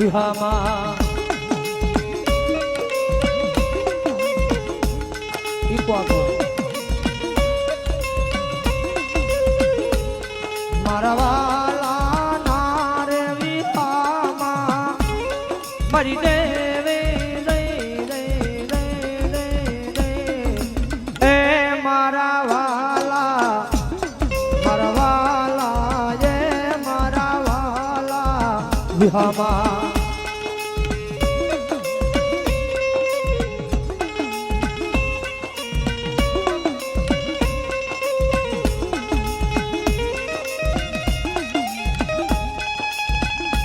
વિહામાં મારા વાલા નારે વિહામાં મરી દે દે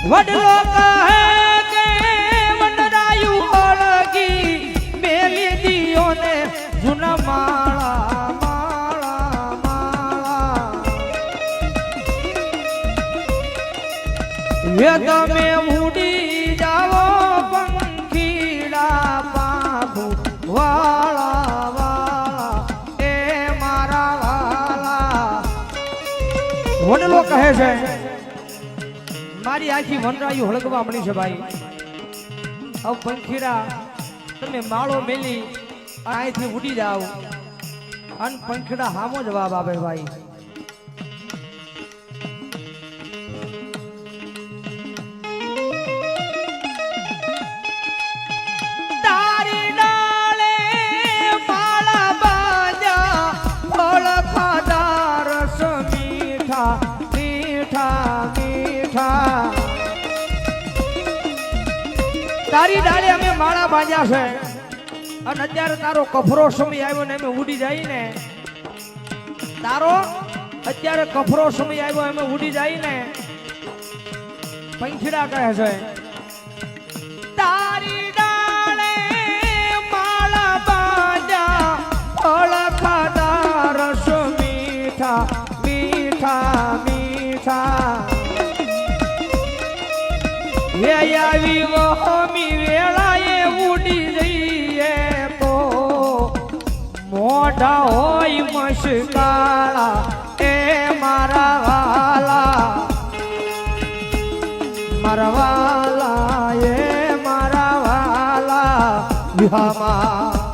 વડલો કહે કે વનરાયું ઓળગી મેલી દિયોને જૂના માળા માળા માળા હે તમે ઉડી જાઓ પંખીડા બાબુ વાળા વાળા એ મારા વાળા વડલો કહે છે મારી આખી વનરાયું હળગવા મળી છે ભાઈ. હવે પંખીડા, તમે માળો મેલી અહીંથી ઉડી જાઓ. અને પંખીડા હામો જવાબ આપે ભાઈ. મીઠા મીઠા. તારી ડાળે અમે માળા બાંધ્યા છે. અને અત્યારે તારો કફરો સમય આવ્યો ને અમે ઉડી જાય ને તારો અત્યારે કફરો સમય આવ્યો, અમે ઉડી જાય ને પંખીડા કહે છે. આવી વહમી વેળાએ ઉડી જઈએ તો. મોઢા હોય મશકાળા એ મારા વાલા. મારા વાલા, એ મારા વાલા. વિહામાં